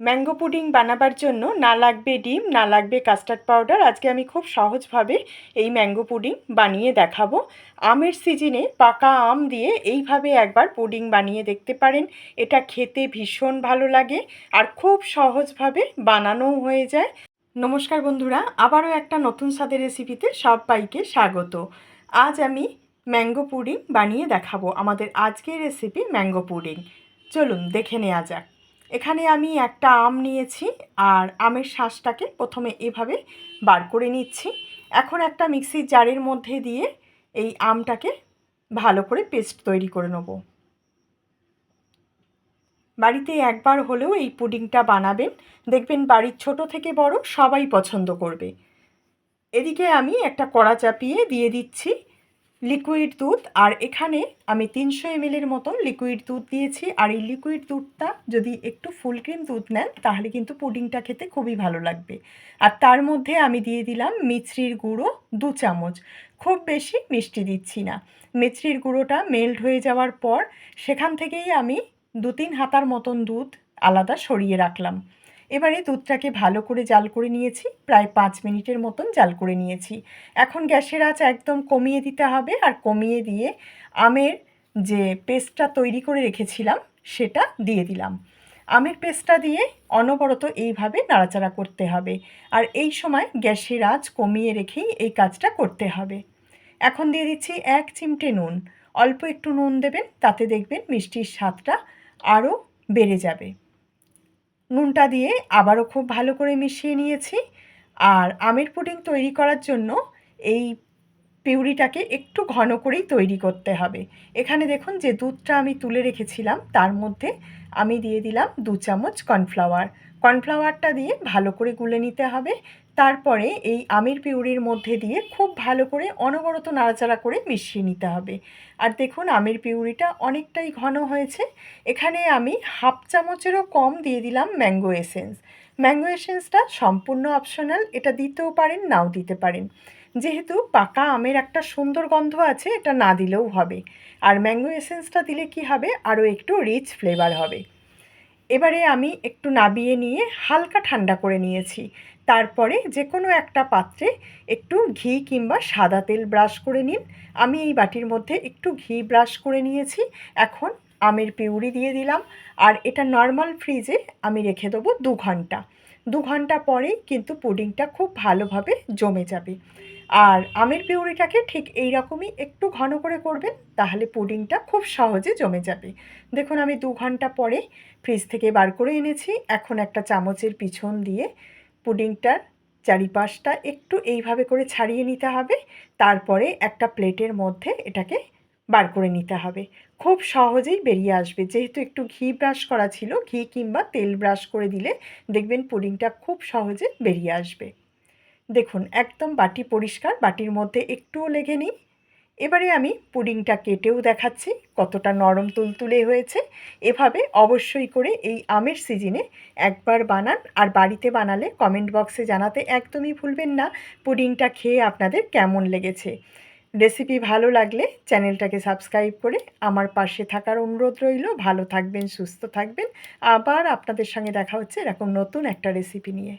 Mango pudding বানাবার জন্য না লাগবে ডিম, না লাগবে কাস্টার্ড পাউডার। আজকে আমি খুব সহজভাবে এই ম্যাঙ্গো পুডিং বানিয়ে দেখাবো। আমের সিজনে পাকা আম দিয়ে এইভাবে একবার পুডিং বানিয়ে দেখতে পারেন। এটা খেতে ভীষণ ভালো লাগে আর খুব সহজভাবে বানানোও হয়ে যায়। নমস্কার বন্ধুরা, আবারও একটা নতুন স্বাদের রেসিপিতে সবাইকে স্বাগত। আজ আমি ম্যাঙ্গো পুডিং বানিয়ে দেখাবো আমাদের আজকের রেসিপি ম্যাঙ্গো পুডিং। চলুন দেখে নেওয়া যাক। এখানে আমি একটা আম নিয়েছি আর আমের শ্বাসটাকে প্রথমে এভাবে বার করে নিচ্ছি। এখন একটা মিক্সির জারের মধ্যে দিয়ে এই আমটাকে ভালো করে পেস্ট তৈরি করে নেব। বাড়িতে একবার হলেও এই পুডিংটা বানাবেন। দেখবেন বাড়ির ছোট থেকে বড় সবাই পছন্দ করবে। এদিকে আমি একটা কড়া চাপিয়ে দিয়ে দিচ্ছি। লিকুইড দুধ আর এখানে আমি তিনশো এমএলের মতন লিকুইড দুধ দিয়েছি। আর এই লিকুইড দুধটা যদি একটু ফুল ক্রিম দুধ নেন, তাহলে কিন্তু পুডিংটা খেতে খুবই ভালো লাগবে। আর তার মধ্যে আমি দিয়ে দিলাম মিছরির গুঁড়ো দু চামচ। খুব বেশি মিষ্টি দিচ্ছি না। মিছরির গুঁড়োটা মেল্ট হয়ে যাওয়ার পর, সেখান থেকেই আমি দু তিন হাতার মতন দুধ আলাদা সরিয়ে রাখলাম। এবারে দুধটাকে ভালো করে জাল করে নিয়েছি, প্রায় পাঁচ মিনিটের মতন জাল করে নিয়েছি। এখন গ্যাসের আঁচ একদম কমিয়ে দিতে হবে আর কমিয়ে দিয়ে আমের যে পেস্টটা তৈরি করে রেখেছিলাম, সেটা দিয়ে দিলাম। আমের পেস্টটা দিয়ে অনবরত এইভাবে নাড়াচাড়া করতে হবে আর এই সময় গ্যাসের আঁচ কমিয়ে রেখেই এই কাজটা করতে হবে। এখন দিয়ে দিচ্ছি এক চিমটে নুন, অল্প একটু নুন দেবেন, তাতে দেখবেন মিষ্টির স্বাদটা আরও বেড়ে যাবে। নুনটা দিয়ে আবারও খুব ভালো করে মিশিয়ে নিয়েছি। আর আমের পুডিং তৈরি করার জন্য এই পিউরিটাকে একটু ঘন করেই তৈরি করতে হবে। এখানে দেখুন যে দুধটা আমি তুলে রেখেছিলাম, তার মধ্যে আমি দিয়ে দিলাম দু চামচ কর্নফ্লাওয়ার। কর্নফ্লাওয়ারটা দিয়ে ভালো করে গুলে নিতে হবে। তারপরে এই আমের পিউরির মধ্যে দিয়ে খুব ভালো করে অনবরত নাড়াচাড়া করে মিশিয়ে নিতে হবে। আর দেখুন, আমের পিউরিটা অনেকটাই ঘন হয়েছে। এখানে আমি হাফ চামচেরও কম দিয়ে দিলাম ম্যাঙ্গো এসেন্স। ম্যাঙ্গো এসেন্সটা সম্পূর্ণ অপশনাল, এটা দিতেও পারেন, নাও দিতে পারেন। যেহেতু পাকা আমের একটা সুন্দর গন্ধ আছে, এটা না দিলেও হবে। আর ম্যাঙ্গো এসেন্সটা দিলে কি হবে? আরও একটু রিচ ফ্লেভার হবে। এবারে আমি একটু নাবিয়ে নিয়ে হালকা ঠান্ডা করে নিয়েছি। তারপরে যে কোনো একটা পাত্রে একটু ঘি কিংবা সাদা তেল ব্রাশ করে নিন। আমি এই বাটির মধ্যে একটু ঘি ব্রাশ করে নিয়েছি। এখন আমের পিউরি দিয়ে দিলাম। আর এটা নর্মাল ফ্রিজে আমি রেখে দেবো দু ঘণ্টা। দু ঘণ্টা পরেই কিন্তু পুডিংটা খুব ভালোভাবে জমে যাবে। আর আমের পিউরিটাকে ঠিক এই রকমই একটু ঘন করে করবেন, তাহলে পুডিংটা খুব সহজে জমে যাবে। দেখুন, আমি দু ঘণ্টা পরে ফ্রিজ থেকে বার করে এনেছি। এখন একটা চামচের পিছন দিয়ে পুডিংটার চারিপাশটা একটু এইভাবে করে ছাড়িয়ে নিতে হবে। তারপরে একটা প্লেটের মধ্যে এটাকে বার করে নিতে হবে। খুব সহজেই বেরিয়ে আসবে। যেহেতু একটু ঘি ব্রাশ করা ছিল, ঘি কিংবা তেল ব্রাশ করে দিলে দেখবেন পুডিংটা খুব সহজে বেরিয়ে আসবে। দেখুন, একদম বাটি পরিষ্কার, বাটির মধ্যে একটুও লেগে নেই। এবারে আমি পুডিংটা কেটেও দেখাচ্ছি, কতটা নরম তুলতুলে হয়েছে। এভাবে অবশ্যই করে এই আমের সিজনে একবার বানান, আর বাড়িতে বানালে কমেন্ট বক্সে জানাতে একদমই ভুলবেন না পুডিংটা খেয়ে আপনাদের কেমন লেগেছে। রেসিপি ভালো লাগলে চ্যানেলটাকে সাবস্ক্রাইব করে আমার পাশে থাকার অনুরোধ রইল। ভালো থাকবেন, সুস্থ থাকবেন। আবার আপনাদের সঙ্গে দেখা হচ্ছে এরকম নতুন একটা রেসিপি নিয়ে।